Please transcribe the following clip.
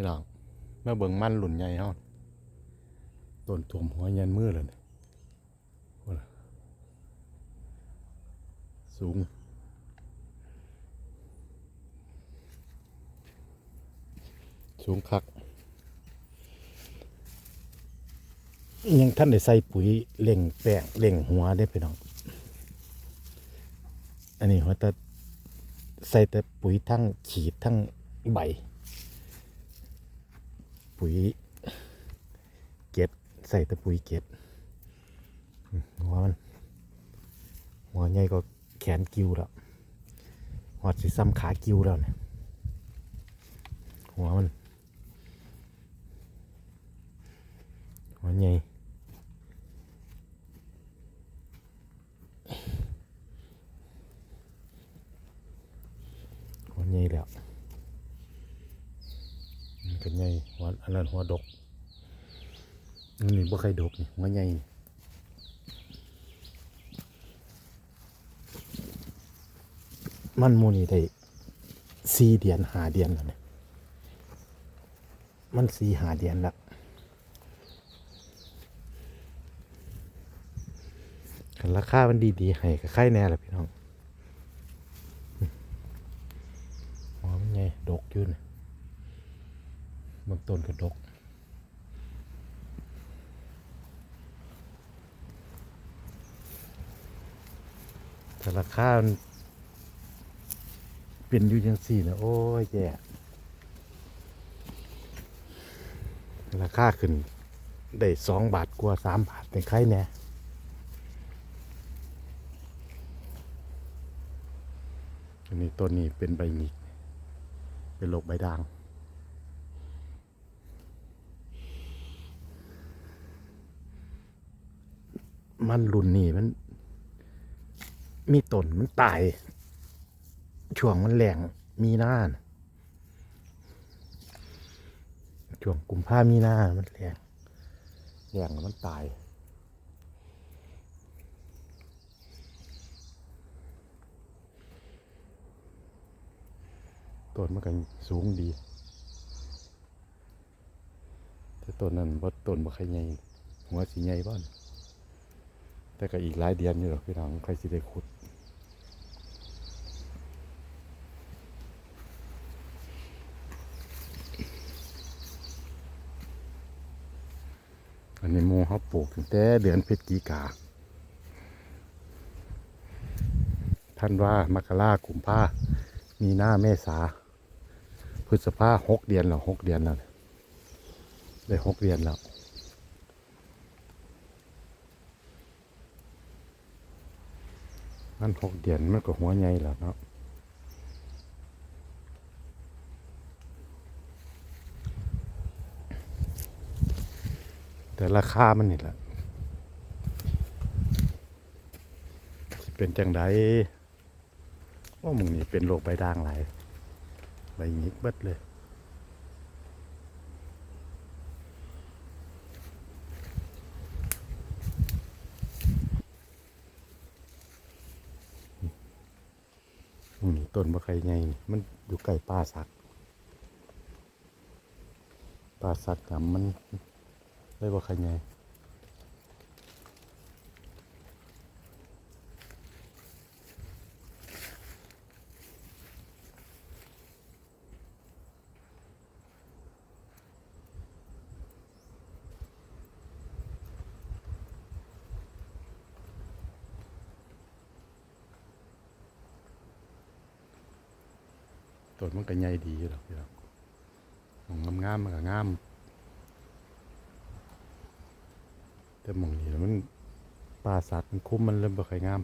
พี่น้องเมื่อเบิ่งมันหลุ่นใหญ่เฮาต้นถ่วมหัวยันมือเลยสูง สูงคัก ยังท่านได้ใส่ปุ๋ยเล่งแป้งเล่งหัวได้พี่น้อง อันนี้เขาจะใส่แต่ปุ๋ยทั้งขีดทั้งใบ ปุ๋ยเก็ดใส่ต่ปุ๋ยเก็ดหัวมันหัวใหญ่ก็แขนกิ้วแล้วหอดสิซ้ำขากิ้วแล้วเนี่ยหัวมันหัวใหญ่หัวใหญ่แล้ว มันก็ใหญ่หัวอันนั้นหัวดกอันนี่บ่ใครดกนี่หัวใหญ่มันมูนี่ได้สี่เดือนหาเดือนแล้วเนี่ยมันสี่หาเดือนล้วคันราคามันดีๆให้ก็ไข่แน่แหละพี่น้องหอมนไงดกยุ่น บางต้นก็ดก แต่ราคาเป็นอยู่ยังสี่นะโอ้ยแย่ราคาขึ้น ได้สองบาทกว่าสามบาทเป็นไข่แน่อันนี้ต้นนี้เป็นใบหงิกเป็นโรคใบด่าง มันรุ่นนี้มัน มีต้นมันตาย ช่วงมันแหลงมีหน้านะช่วงกุมภามีหน้ามันแหลงแหลงมันตายต้นมันก็สูงดี แต่ต้นนั้นบ่ต้นบ่ใครใหญ่หัวสีใหญ่บ้าน แต่ก็อีกหลายเดือนอยู่หรอกพี่น้องใครสิได้ขุด อันนี้มูเขาปลูกตั้งแต่เดือนพฤศจิกาท่านว่ามกรากุมภามีหน้าเมษาพฤษภาหกเดือนแล้วหกเดือนแล้วเนี่ยได้หกเดือนแล้ว นั่นหกเดือนมันก็หัวใหญ่แล้วเนาะแต่ราคามันนี่แหละเป็นจังไดว่ามึงนี่เป็นโรคใบด่างหลายใบหงิกเบิดเลย นี่ต้นมะไข่ไงมันอยู่ใกล้ป่าสักป่าสักกับมันได้บ่ไข่ไง ต้นมันก็ใหญ่ดีหรอกพี่น้องมองงามๆมันก็งาม แต่มองนี้มันป่าสัตว์มันคุ้มมันเริ่มบ่ค่อยงาม